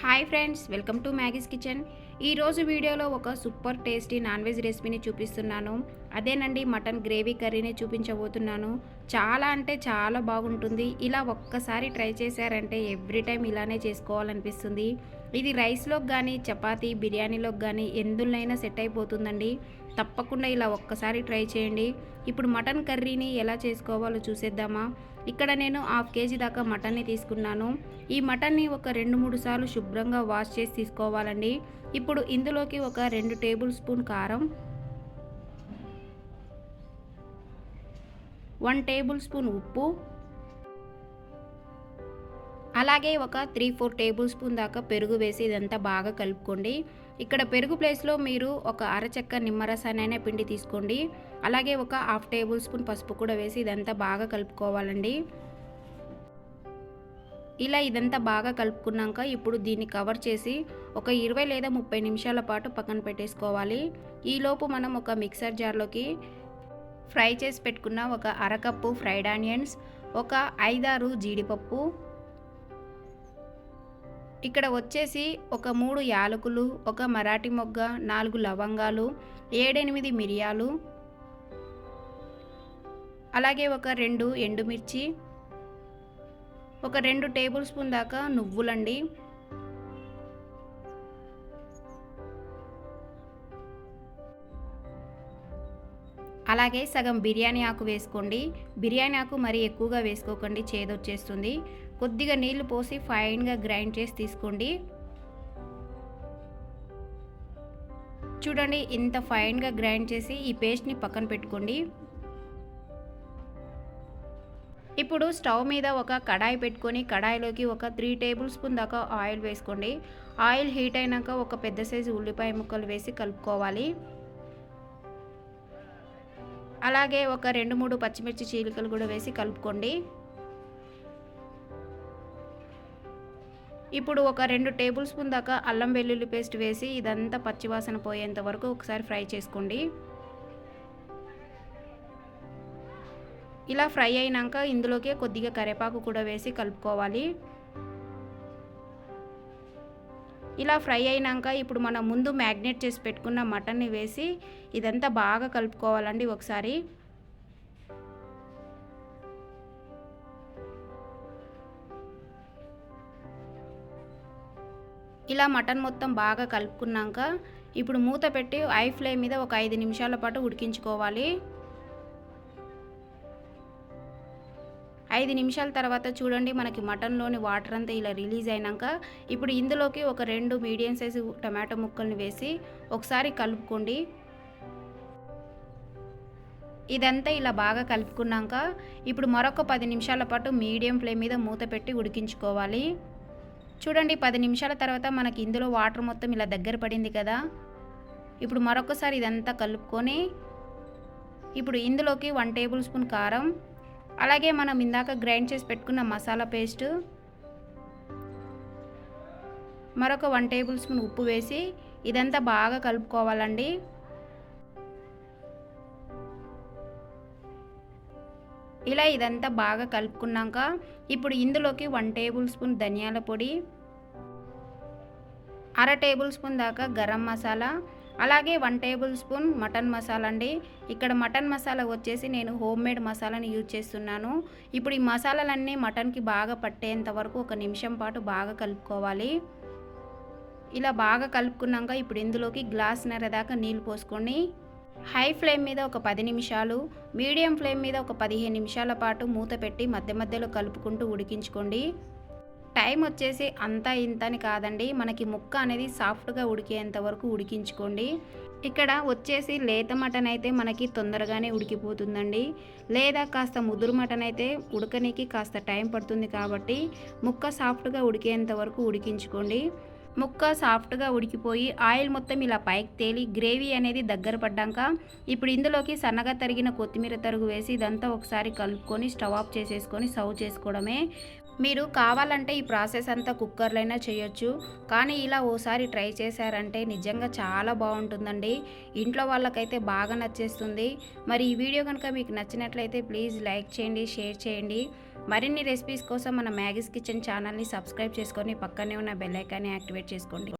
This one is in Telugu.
Hi friends welcome to Maggie's kitchen. ఈరోజు వీడియోలో ఒక సూపర్ టేస్టీ నాన్ వెజ్ రెసిపీని చూపిస్తున్నాను. అదేనండి మటన్ గ్రేవీ కర్రీని చూపించబోతున్నాను. చాలా అంటే చాలా బాగుంటుంది. ఇలా ఒక్కసారి ట్రై చేశారంటే ఎవ్రీ టైం ఇలానే చేసుకోవాలనిపిస్తుంది. ఇది రైస్లోకి కానీ చపాతీ బిర్యానీలోకి కానీ ఎందులైనా సెట్ అయిపోతుందండి. తప్పకుండా ఇలా ఒక్కసారి ట్రై చేయండి. ఇప్పుడు మటన్ కర్రీని ఎలా చేసుకోవాలో చూసేద్దామా? ఇక్కడ నేను హాఫ్ కేజీ దాకా మటన్ని తీసుకున్నాను. ఈ మటన్ని ఒక రెండు మూడు సార్లు శుభ్రంగా వాష్ చేసి తీసుకోవాలండి. ఇప్పుడు ఇందులోకి ఒక రెండు టేబుల్ స్పూన్ కారం వన్ టేబుల్ స్పూన్ ఉప్పు అలాగే ఒక త్రీ ఫోర్ టేబుల్ స్పూన్ దాకా పెరుగు వేసి ఇదంతా బాగా కలుపుకోండి. ఇక్కడ పెరుగు ప్లేస్లో మీరు ఒక అరచెక్క నిమ్మరసానైనా పిండి తీసుకోండి. అలాగే ఒక హాఫ్ టేబుల్ స్పూన్ పసుపు కూడా వేసి ఇదంతా బాగా కలుపుకోవాలండి. ఇలా ఇదంతా బాగా కలుపుకున్నాక ఇప్పుడు దీన్ని కవర్ చేసి ఒక ఇరవై లేదా ముప్పై నిమిషాల పాటు పక్కన పెట్టేసుకోవాలి. ఈలోపు మనం ఒక మిక్సర్ జార్లోకి ఫ్రై చేసి పెట్టుకున్న ఒక అరకప్పు ఫ్రైడ్ ఆనియన్స్ ఒక ఐదారు జీడిపప్పు ఇక్కడ వచ్చేసి ఒక మూడు యాలకులు ఒక మరాఠీ మొగ్గ నాలుగు లవంగాలు ఏడెనిమిది మిరియాలు అలాగే ఒక రెండు ఎండుమిర్చి ఒక రెండు టేబుల్ స్పూన్ దాకా నువ్వులండి. అలాగే సగం బిర్యానీ ఆకు వేసుకోండి. బిర్యానీ ఆకు మరీ ఎక్కువగా వేసుకోకండి చేదొచ్చేస్తుంది. కొద్దిగా నీళ్ళు పోసి ఫైన్గా గ్రైండ్ చేసి తీసుకోండి. చూడండి ఇంత ఫైన్గా గ్రైండ్ చేసి ఈ పేస్ట్ని పక్కన పెట్టుకోండి. ఇప్పుడు స్టవ్ మీద ఒక కడాయి పెట్టుకొని కడాయిలోకి ఒక త్రీ టేబుల్ స్పూన్ దాకా ఆయిల్ వేసుకోండి. ఆయిల్ హీట్ అయినాక ఒక పెద్ద సైజు ఉల్లిపాయ ముక్కలు వేసి కలుపుకోవాలి. అలాగే ఒక రెండు మూడు పచ్చిమిర్చి చీలికలు కూడా వేసి కలుపుకోండి. ఇప్పుడు ఒక రెండు టేబుల్ స్పూన్ దాకా అల్లం వెల్లుల్లి పేస్ట్ వేసి ఇదంతా పచ్చివాసన పోయేంత వరకు ఒకసారి ఫ్రై చేసుకోండి. ఇలా ఫ్రై అయినాక ఇందులోకే కొద్దిగా కరివేపాకు కూడా వేసి కలుపుకోవాలి. ఇలా ఫ్రై అయినాక ఇప్పుడు మనం ముందు మ్యాగ్నేట్ చేసి పెట్టుకున్న మటన్ని వేసి ఇదంతా బాగా కలుపుకోవాలండి ఒకసారి. ఇలా మటన్ మొత్తం బాగా కలుపుకున్నాక ఇప్పుడు మూత పెట్టి ఐ ఫ్లేమ్ మీద ఒక ఐదు నిమిషాల పాటు ఉడికించుకోవాలి. ఐదు నిమిషాల తర్వాత చూడండి మనకి మటన్లోని వాటర్ అంతా ఇలా రిలీజ్ అయినాక ఇప్పుడు ఇందులోకి ఒక రెండు మీడియం సైజు టమాటో ముక్కల్ని వేసి ఒకసారి కలుపుకోండి. ఇదంతా ఇలా బాగా కలుపుకున్నాక ఇప్పుడు మరొక పది నిమిషాల పాటు మీడియం ఫ్లేమ్ మీద మూత పెట్టి ఉడికించుకోవాలి. చూడండి పది నిమిషాల తర్వాత మనకి ఇందులో వాటర్ మొత్తం ఇలా దగ్గర పడింది కదా. ఇప్పుడు మరొకసారి ఇదంతా కలుపుకొని ఇప్పుడు ఇందులోకి వన్ టేబుల్ స్పూన్ కారం అలాగే మనం ఇందాక గ్రైండ్ చేసి పెట్టుకున్న మసాలా పేస్ట్ మరొక వన్ టేబుల్ స్పూన్ ఉప్పు వేసి ఇదంతా బాగా కలుపుకోవాలండి. ఇలా ఇదంతా బాగా కలుపుకున్నాక ఇప్పుడు ఇందులోకి వన్ టేబుల్ స్పూన్ ధనియాల పొడి అర టేబుల్ స్పూన్ దాకా గరం మసాలా అలాగే one tablespoon mutton masala అండి. ఇక్కడ మటన్ మసాలా వచ్చేసి నేను హోమ్ మేడ్ మసాలాని యూజ్ చేస్తున్నాను. ఇప్పుడు ఈ మసాలాలన్నీ మటన్కి బాగా పట్టేంత వరకు ఒక నిమిషం పాటు బాగా కలుపుకోవాలి. ఇలా బాగా కలుపుకున్నాక ఇప్పుడు ఇందులోకి గ్లాస్ నర దాకా నీళ్ళు పోసుకొని హై ఫ్లేమ్ మీద ఒక పది నిమిషాలు మీడియం ఫ్లేమ్ మీద ఒక పదిహేను నిమిషాల పాటు మూత పెట్టి మధ్య మధ్యలో కలుపుకుంటూ ఉడికించుకోండి. టైం వచ్చేసి అంతా ఇంత అని కాదండి మనకి ముక్క అనేది సాఫ్ట్గా ఉడికేంత వరకు ఉడికించుకోండి. ఇక్కడ వచ్చేసి లేత మటన్ అయితే మనకి తొందరగానే ఉడికిపోతుందండి. లేదా కాస్త ముదురు మటన్ అయితే ఉడకనికి కాస్త టైం పడుతుంది కాబట్టి ముక్క సాఫ్ట్గా ఉడికేంత వరకు ఉడికించుకోండి. ముక్క సాఫ్ట్గా ఉడికిపోయి ఆయిల్ మొత్తం ఇలా పైకి తేలి గ్రేవీ అనేది దగ్గర పడ్డాక ఇప్పుడు ఇందులోకి సన్నగా తరిగిన కొత్తిమీర తరుగు వేసి ఇదంతా ఒకసారి కలుపుకొని స్టవ్ ఆఫ్ చేసేసుకొని సర్వ్ చేసుకోవడమే. మీరు కావాలంటే ఈ ప్రాసెస్ అంతా కుక్కర్లైనా చేయొచ్చు. కానీ ఇలా ఓసారి ట్రై చేశారంటే నిజంగా చాలా బాగుంటుందండి. ఇంట్లో వాళ్ళకైతే బాగా నచ్చేస్తుంది. మరి ఈ వీడియో కనుక మీకు నచ్చినట్లయితే ప్లీజ్ లైక్ చేయండి షేర్ చేయండి. మరిన్ని రెసిపీస్ కోసం మన మ్యాగీస్ కిచెన్ ఛానల్ని సబ్స్క్రైబ్ చేసుకొని పక్కనే ఉన్న బెల్ ఐకాన్ని యాక్టివేట్ చేసుకోండి.